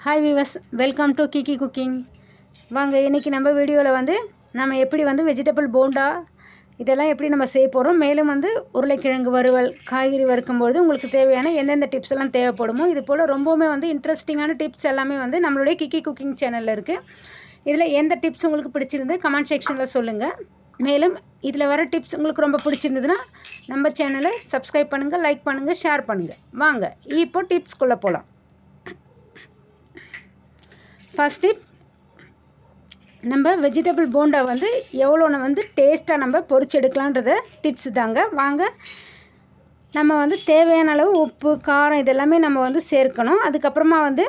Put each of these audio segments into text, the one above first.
Hi viewers welcome to Kiki cooking வாங்க இன்றைக்கி நம்ம வீடியோவில் வந்து நம்ம எப்படி வந்து வெஜிடபிள் போண்டா இதெல்லாம் எப்படி நம்ம செய்ய போகிறோம் மேலும் வந்து உருளைக்கிழங்கு வறுவல் காய்கறி வறுக்கும்பொழுது உங்களுக்கு தேவையான எந்தெந்த டிப்ஸ் எல்லாம் தேவைப்படுமோ இது போல் ரொம்பவுமே வந்து இன்ட்ரெஸ்டிங்கான டிப்ஸ் எல்லாமே வந்து நம்மளுடைய கிக்கி குக்கிங் சேனலில் இருக்குது இதில் எந்த டிப்ஸ் உங்களுக்கு பிடிச்சிருந்து கமெண்ட் செக்ஷனில் சொல்லுங்கள் மேலும் இதில் வர டிப்ஸ் உங்களுக்கு ரொம்ப பிடிச்சிருந்ததுன்னா நம்ம சேனலை சப்ஸ்கிரைப் பண்ணுங்கள் லைக் பண்ணுங்கள் ஷேர் பண்ணுங்கள் வாங்க இப்போ டிப்ஸ்குள்ளே போகலாம் ஃபஸ்ட் டிப் நம்ம வெஜிடபிள் போண்டா வந்து எவ்வளோன்னு வந்து டேஸ்ட்டாக நம்ம பொரிச்செடுக்கலான்றத டிப்ஸ் தாங்க. வாங்க. நம்ம வந்து தேவையான அளவு உப்பு காரம் இதெல்லாமே நம்ம வந்து சேர்க்கணும். அதுக்கப்புறமா வந்து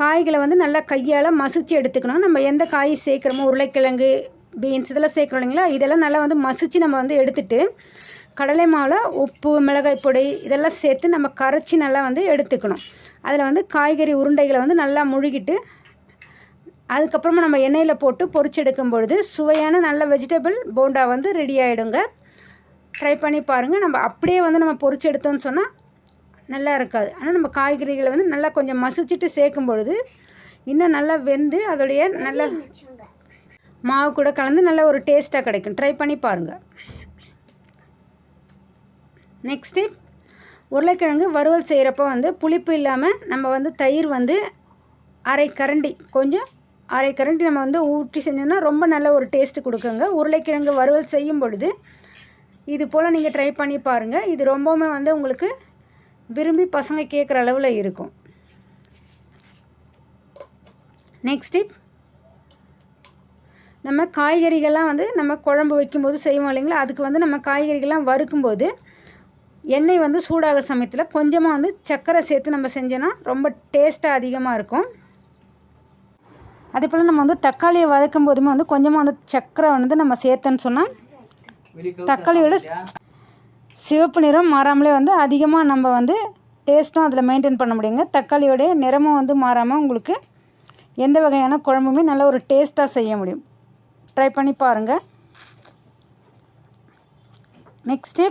காய்களை வந்து நல்லா கையால் மசிச்சு எடுத்துக்கணும். நம்ம எந்த காய் சேர்க்குறோமோ உருளைக்கிழங்கு பீன்ஸ் இதெல்லாம் சேர்க்குறோம் இல்லைங்களா? இதெல்லாம் நல்லா வந்து மசிச்சு நம்ம வந்து எடுத்துட்டு கடலை மாவில் உப்பு மிளகாய் பொடி இதெல்லாம் சேர்த்து நம்ம கரைச்சி நல்லா வந்து எடுத்துக்கணும். அதில் வந்து காய்கறி உருண்டைகளை வந்து நல்லா முழுகிட்டு அதுக்கப்புறமா நம்ம எண்ணெயில் போட்டு பொரிச்செடுக்கும் பொழுது சுவையான நல்ல வெஜிடபிள் போண்டா வந்து ரெடி ஆகிடுங்க ட்ரை பண்ணி பாருங்கள் நம்ம அப்படியே வந்து நம்ம பொரிச்சு எடுத்தோம்னு சொன்னால் நல்லா இருக்காது. ஆனால் நம்ம காய்கறிகளை வந்து நல்லா கொஞ்சம் மசிச்சுட்டு சேர்க்கும் பொழுது இன்னும் நல்லா வெந்து அதோடைய நல்ல மாவு கூட கலந்து நல்ல ஒரு டேஸ்ட்டாக கிடைக்கும். ட்ரை பண்ணி பாருங்கள் நெக்ஸ்ட்டு உருளைக்கிழங்கு வறுவல் செய்கிறப்ப வந்து புளிப்பு இல்லாமல் நம்ம வந்து தயிர் வந்து அரை கரண்டி கொஞ்சம் அரை கரண்டி நம்ம வந்து ஊற்றி செஞ்சோம்னா ரொம்ப நல்ல ஒரு டேஸ்ட்டு கொடுக்குங்க. உருளைக்கிழங்கு வறுவல் செய்யும் பொழுது இது போல் நீங்கள் ட்ரை பண்ணி பாருங்கள் இது ரொம்பவுமே வந்து உங்களுக்கு விரும்பி பசங்க கேட்குற அளவில் இருக்கும். நெக்ஸ்ட் டிப் நம்ம காய்கறிகள்லாம் வந்து நம்ம குழம்பு வைக்கும்போது செய்வோம் இல்லைங்களா? அதுக்கு வந்து நம்ம காய்கறிகள்லாம் வறுக்கும்போது எண்ணெய் வந்து சூடாக சமயத்தில் கொஞ்சமாக வந்து சர்க்கரை சேர்த்து நம்ம செஞ்சோன்னா ரொம்ப டேஸ்ட்டாக அதிகமாக இருக்கும். அதே போல் நம்ம வந்து தக்காளியை வதக்கும் போதுமே வந்து கொஞ்சமாக வந்து சர்க்கரை வந்து நம்ம சேர்த்தோன்னு சொன்னால் தக்காளியோட சிவப்பு நிறம் மாறாமலே வந்து அதிகமாக நம்ம வந்து டேஸ்ட்டும் அதில் மெயின்டைன் பண்ண முடியுங்க. தக்காளியோடைய நிறமும் வந்து மாறாமல் உங்களுக்கு எந்த வகையான குழம்புமே நல்ல ஒரு டேஸ்ட்டாக செய்ய முடியும். ட்ரை பண்ணி பாருங்கள் நெக்ஸ்ட்டு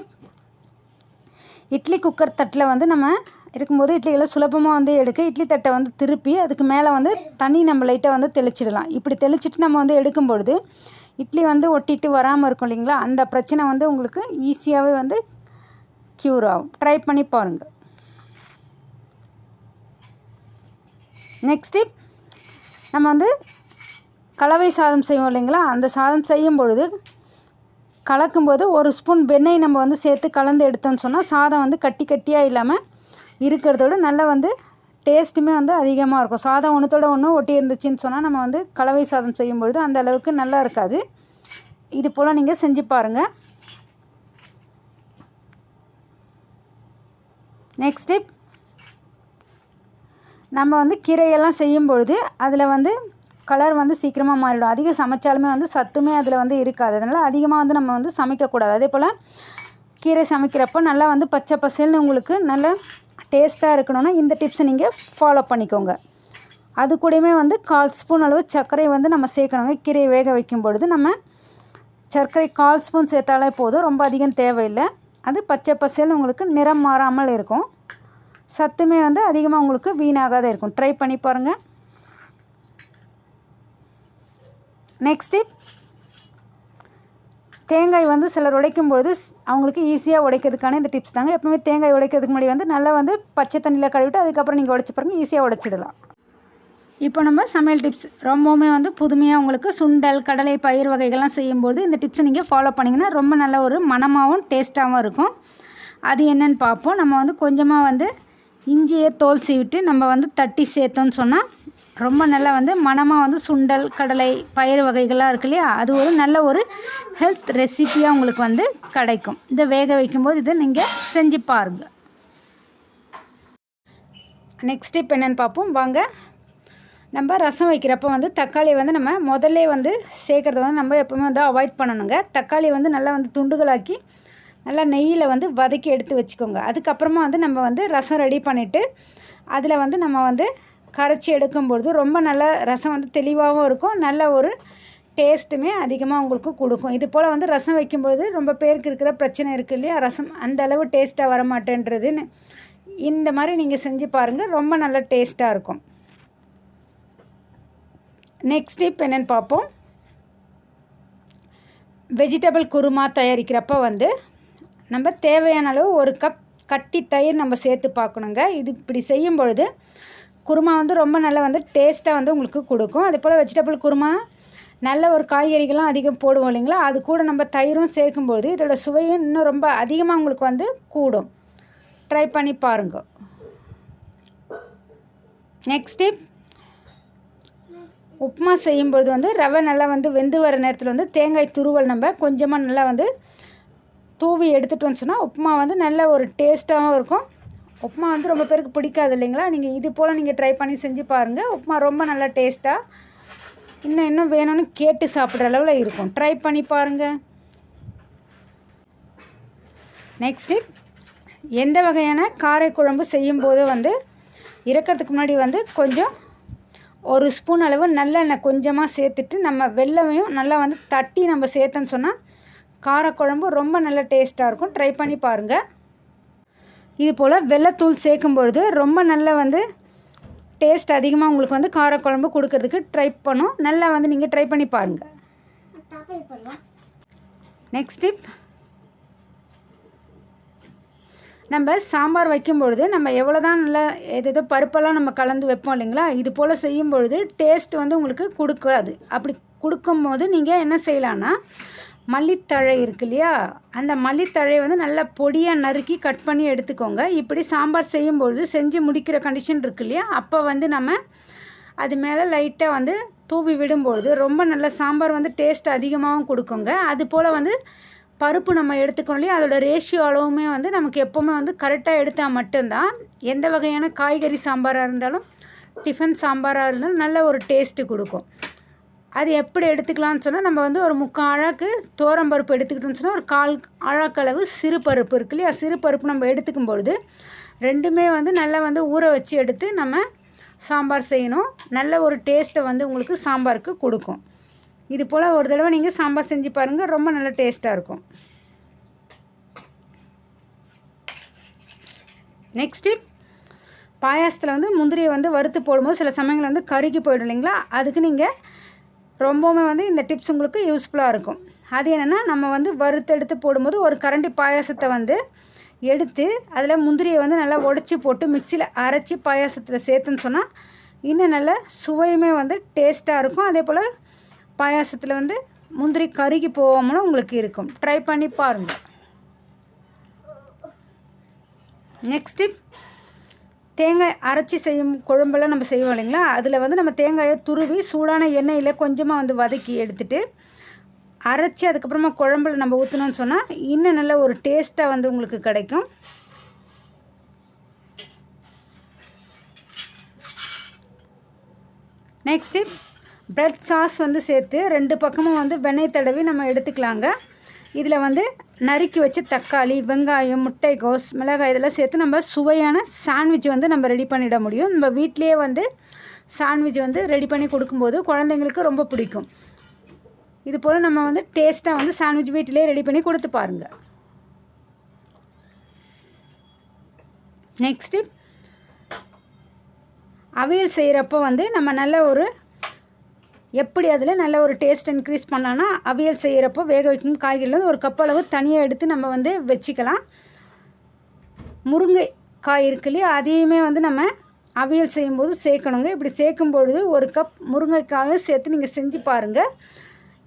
இட்லி குக்கர் தட்டில் வந்து நம்ம இருக்கும்போது இட்லிகளை சுலபமாக வந்து எடுக்க இட்லி தட்டை வந்து திருப்பி அதுக்கு மேலே வந்து தண்ணி நம்ம லைட்டாக வந்து தெளிச்சிடலாம். இப்படி தெளிச்சிட்டு நம்ம வந்து எடுக்கும்பொழுது இட்லி வந்து ஒட்டிட்டு வராமல் இருக்கும் இல்லைங்களா? அந்த பிரச்சனை வந்து உங்களுக்கு ஈஸியாகவே வந்து க்யூர் ஆகும். ட்ரை பண்ணி பாருங்கள் நெக்ஸ்ட்டு நம்ம வந்து கலவை சாதம் செய்வோம் இல்லைங்களா? அந்த சாதம் செய்யும் பொழுது கலக்கும்போது ஒரு ஸ்பூன் வெண்ணெய் நம்ம வந்து சேர்த்து கலந்து எடுத்தோம்னு சொன்னால் சாதம் வந்து கட்டி கட்டியாக இல்லாமல் இருக்கிறதோட நல்லா வந்து டேஸ்ட்டுமே வந்து அதிகமாக இருக்கும். சாதம் ஒன்றுத்தோட ஒன்று ஒட்டி இருந்துச்சுன்னு சொன்னால் நம்ம வந்து கலவை சாதம் செய்யும்பொழுது அந்த அளவுக்கு நல்லா இருக்காது. இது போல் நீங்கள் செஞ்சு பாருங்கள் நெக்ஸ்ட் டிப் நம்ம வந்து கீரையெல்லாம் செய்யும் பொழுது அதில் வந்து கலர் வந்து சீக்கிரமாக மாறிடும். அதிகம் சமைச்சாலுமே வந்து சத்துமே அதில் வந்து இருக்காது. அதனால் அதிகமாக வந்து நம்ம வந்து சமைக்கக்கூடாது. அதே போல் கீரை சமைக்கிறப்போ நல்லா வந்து பச்சை பசேல்னு உங்களுக்கு நல்ல டேஸ்ட்டாக இருக்கணும்னா இந்த டிப்ஸை நீங்கள் ஃபாலோ பண்ணிக்கோங்க. அது கூடயுமே வந்து கால் ஸ்பூன் அளவு சர்க்கரை வந்து நம்ம சேர்க்கணுங்க. கீரையை வேக வைக்கும் பொழுது நம்ம சர்க்கரை கால் ஸ்பூன் சேர்த்தாலே போதும். ரொம்ப அதிகம் தேவையில்லை. அது பச்சை பசேல்னு உங்களுக்கு நிறம் மாறாமல் இருக்கும். சத்துமே வந்து அதிகமாக உங்களுக்கு வீணாகாத இருக்கும். ட்ரை பண்ணி பாருங்கள் நெக்ஸ்ட் டிப் தேங்காய் வந்து சிலர் உடைக்கும் பொழுது அவங்களுக்கு ஈஸியாக உடைக்கிறதுக்கான இந்த டிப்ஸ் தாங்க. எப்பவுமே தேங்காய் உடைக்கிறதுக்கு முன்னாடி வந்து நல்லா வந்து பச்சை தண்ணியில் கழுவிட்டு அதுக்கப்புறம் நீங்கள் உடைச்சி பாருங்கள் ஈஸியாக உடைச்சிடலாம். இப்போ நம்ம சமையல் டிப்ஸ் ரொம்பவுமே வந்து புதுமையாக உங்களுக்கு சுண்டல் கடலை பயிர் வகைகள்லாம் செய்யும்போது இந்த டிப்ஸை நீங்கள் ஃபாலோ பண்ணிங்கன்னா ரொம்ப நல்ல ஒரு மனமாகவும் டேஸ்ட்டாகவும் இருக்கும். அது என்னென்னு பார்ப்போம். நம்ம வந்து கொஞ்சமாக வந்து இஞ்சியை தோல் சீவிட்டு நம்ம வந்து தட்டி சேர்த்தோன்னு சொன்னால் ரொம்ப நல்லா வந்து மனமாக வந்து சுண்டல் கடலை பயிறு வகைகள்லாம் இருக்கு இல்லையா? அது ஒரு நல்ல ஒரு ஹெல்த் ரெசிப்பியாக உங்களுக்கு வந்து கிடைக்கும். இதை வேக வைக்கும்போது இதை நீங்கள் செஞ்சு பாருங்கள் நெக்ஸ்ட் இப்போ என்னென்னு பார்ப்போம். வாங்க. நம்ம ரசம் வைக்கிறப்போ வந்து தக்காளி வந்து நம்ம முதல்ல வந்து சேர்க்குறத வந்து நம்ம எப்போவுமே வந்து அவாய்ட் பண்ணணுங்க. தக்காளி வந்து நல்லா வந்து துண்டுகளாக்கி நல்லா நெய்யில் வந்து வதக்கி எடுத்து வச்சுக்கோங்க. அதுக்கப்புறமா வந்து நம்ம வந்து ரசம் ரெடி பண்ணிவிட்டு அதில் வந்து நம்ம வந்து கரைச்சி எடுக்கும் பொழுது ரொம்ப நல்ல ரசம் வந்து தெளிவாகவும் இருக்கும். நல்ல ஒரு டேஸ்ட்டுமே அதிகமாக உங்களுக்கு கொடுக்கும். இது போல் வந்து ரசம் வைக்கும்பொழுது ரொம்ப பேருக்கு இருக்கிற பிரச்சனை இருக்குது இல்லையா? ரசம் அந்த அளவு டேஸ்ட்டாக வர மாட்டேன்றதுன்னு இந்த மாதிரி நீங்கள் செஞ்சு பாருங்கள் ரொம்ப நல்ல டேஸ்ட்டாக இருக்கும். நெக்ஸ்ட் டிப் என்னென்னு பார்ப்போம். வெஜிடபிள் குருமா தயாரிக்கிறப்ப வந்து நம்ம தேவையான அளவு ஒரு கப் கட்டி தயிர் நம்ம சேர்த்து பார்க்கணுங்க. இது இப்படி செய்யும் பொழுது குருமா வந்து ரொம்ப நல்லா வந்து டேஸ்ட்டாக வந்து உங்களுக்கு கொடுக்கும். அதே போல் வெஜிடபிள் குருமா நல்ல ஒரு காய்கறிகள்லாம் அதிகம் போடுவோம் இல்லைங்களா? அது கூட நம்ம தயிரும் சேர்க்கும்போது இதோட சுவையும் இன்னும் ரொம்ப அதிகமாக உங்களுக்கு வந்து கூடும். ட்ரை பண்ணி பாருங்க. நெக்ஸ்ட் டிப் உப்புமா செய்யும்பொழுது வந்து ரவை நல்லா வந்து வெந்து வர நேரத்தில் வந்து தேங்காய் துருவல் நம்ம கொஞ்சமாக நல்லா வந்து தூவி எடுத்துகிட்டு வந்துச்சுன்னா உப்புமா வந்து நல்ல ஒரு டேஸ்ட்டாகவும் இருக்கும். உப்புமா வந்து ரொம்ப பேருக்கு பிடிக்காது இல்லைங்களா? நீங்கள் இது போல் நீங்கள் ட்ரை பண்ணி செஞ்சு பாருங்கள் உப்புமா ரொம்ப நல்லா டேஸ்ட்டாக இன்னும் இன்னும் வேணும்னு கேட்டு சாப்பிட்ற அளவில் இருக்கும். ட்ரை பண்ணி பாருங்கள் நெக்ஸ்ட்டு எந்த வகையான காரைக்குழம்பு செய்யும்போது வந்து இறக்கிறதுக்கு முன்னாடி வந்து கொஞ்சம் ஒரு ஸ்பூன் அளவு நல்லெண்ணெய் கொஞ்சமாக சேர்த்துட்டு நம்ம வெள்ளமையும் நல்லா வந்து தட்டி நம்ம சேர்த்தோன்னு சொன்னால் காரக்குழம்பு ரொம்ப நல்ல டேஸ்ட்டாக இருக்கும். ட்ரை பண்ணி பாருங்கள் இது போல் வெள்ளத்தூள் சேர்க்கும் பொழுது ரொம்ப நல்ல வந்து டேஸ்ட் அதிகமாக உங்களுக்கு வந்து காரக்குழம்பு கொடுக்கறதுக்கு ட்ரை பண்ணும். நல்லா வந்து நீங்கள் ட்ரை பண்ணி பாருங்கள் நெக்ஸ்ட் டிப் நம்ம சாம்பார் வைக்கும் பொழுது நம்ம எவ்வளோ தான் நல்லா எதோ பருப்பெல்லாம் நம்ம கலந்து வைப்போம் இல்லைங்களா? இது போல் செய்யும் பொழுது டேஸ்ட் வந்து உங்களுக்கு கொடுக்காது. அப்படி கொடுக்கும்போது நீங்கள் என்ன செய்யலான்னா மல்லித்தழை இருக்கு இல்லையா? அந்த மல்லித்தழையை வந்து நல்லா பொடியாக நறுக்கி கட் பண்ணி எடுத்துக்கோங்க. இப்படி சாம்பார் செய்யும்பொழுது செஞ்சு முடிக்கிற கண்டிஷன் இருக்கு இல்லையா? அப்போ வந்து நம்ம அது மேலே லைட்டாக வந்து தூவி விடும்பொழுது ரொம்ப நல்ல சாம்பார் வந்து டேஸ்ட் அதிகமாகவும் கொடுக்குங்க. அது போல் வந்து பருப்பு நம்ம எடுத்துக்கணும் இல்லையா? அதோட ரேஷியோ அளவுமே வந்து நமக்கு எப்போவுமே வந்து கரெக்டாக எடுத்தால் மட்டும்தான். எந்த வகையான காய்கறி சாம்பாராக இருந்தாலும் டிஃபன் சாம்பாராக இருந்தாலும் நல்ல ஒரு டேஸ்ட்டு கொடுக்கும். அது எப்படி எடுத்துக்கலாம்னு சொன்னால் நம்ம வந்து ஒரு முக்கால் அழாக்கு பருப்பு எடுத்துக்கிட்டோம்னு சொன்னால் ஒரு கால் அழாக்களவு சிறு பருப்பு இருக்கு இல்லையா? சிறு பருப்பு நம்ம எடுத்துக்கும் பொழுது ரெண்டுமே வந்து நல்லா வந்து ஊற வச்சு எடுத்து நம்ம சாம்பார் செய்யணும். நல்ல ஒரு டேஸ்ட்டை வந்து உங்களுக்கு சாம்பாருக்கு கொடுக்கும். இது போல் ஒரு தடவை நீங்கள் சாம்பார் செஞ்சு பாருங்கள் ரொம்ப நல்ல டேஸ்ட்டாக இருக்கும். நெக்ஸ்ட்டு பாயாசத்தில் வந்து முந்திரியை வந்து வறுத்து போடும்போது சில சமயங்கள் வந்து கருகி போயிடும் இல்லைங்களா? அதுக்கு நீங்கள் ரொம்பவுமே வந்து இந்த டிப்ஸ் உங்களுக்கு யூஸ்ஃபுல்லாக இருக்கும். அது என்னென்னா நம்ம வந்து வறுத்தெடுத்து போடும்போது ஒரு கரண்டி பாயாசத்தை வந்து எடுத்து அதில் முந்திரியை வந்து நல்லா உடச்சி போட்டு மிக்சியில் அரைச்சி பாயாசத்தில் சேர்த்துன்னு சொன்னால் இன்னும் நல்லா சுவையுமே வந்து டேஸ்ட்டாக இருக்கும். அதே போல் பாயாசத்தில் வந்து முந்திரி கருகி போகாமலும் உங்களுக்கு இருக்கும். ட்ரை பண்ணி பாருங்கள் நெக்ஸ்ட்டு தேங்காய் அரைச்சி செய்யும் குழம்பெல்லாம் நம்ம செய்வோம் இல்லைங்களா? அதில் வந்து நம்ம தேங்காயை துருவி சூடான எண்ணெயில் கொஞ்சமாக வந்து வதக்கி எடுத்துட்டு அரைச்சி அதுக்கப்புறமா குழம்புல நம்ம ஊற்றணும்னு சொன்னால் இன்னும் நல்ல ஒரு டேஸ்ட்டாக வந்து உங்களுக்கு கிடைக்கும். நெக்ஸ்ட்டு ப்ரெட் சாஸ் வந்து சேர்த்து ரெண்டு பக்கமும் வந்து வெண்ணெய் தடவி நம்ம எடுத்துக்கலாங்க. இதில் வந்து நறுக்கி வச்ச தக்காளி வெங்காயம் முட்டைகோஸ் மிளகாய் இதெல்லாம் சேர்த்து நம்ம சுவையான சாண்ட்விச் வந்து நம்ம ரெடி பண்ணிட முடியும். நம்ம வீட்லேயே வந்து சாண்ட்விச் வந்து ரெடி பண்ணி கொடுக்கும்போது குழந்தைங்களுக்கு ரொம்ப பிடிக்கும். இது போல் நம்ம வந்து டேஸ்ட்டாக வந்து சாண்ட்விச் வீட்டிலே ரெடி பண்ணி கொடுத்து பாருங்கள் நெக்ஸ்ட்டு அவியல் செய்கிறப்போ வந்து நம்ம நல்ல ஒரு எப்படி அதில் நல்ல ஒரு டேஸ்ட் இன்க்ரீஸ் பண்ணலான்னா அவியல் செய்கிறப்போ வேக வைக்கும் காய்கறியில் ஒரு கப் அளவு தனியாக எடுத்து நம்ம வந்து வச்சுக்கலாம். முருங்கை காய் இருக்கு இல்லையா அதையுமே வந்து நம்ம அவியல் செய்யும்போது சேர்க்கணுங்க. இப்படி சேர்க்கும் பொழுது ஒரு கப் முருங்கைக்காயும் சேர்த்து நீங்கள் செஞ்சு பாருங்கள்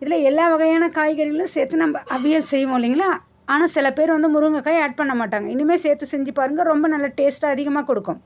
இதில் எல்லா வகையான காய்கறிகளும் சேர்த்து நம்ம அவியல் செய்வோம் இல்லைங்களா? ஆனால் சில பேர் வந்து முருங்கைக்காய் ஆட் பண்ண மாட்டாங்க. இனிமேல் சேர்த்து செஞ்சு பாருங்கள் ரொம்ப நல்ல டேஸ்ட்டாக அதிகமாக கொடுக்கும்.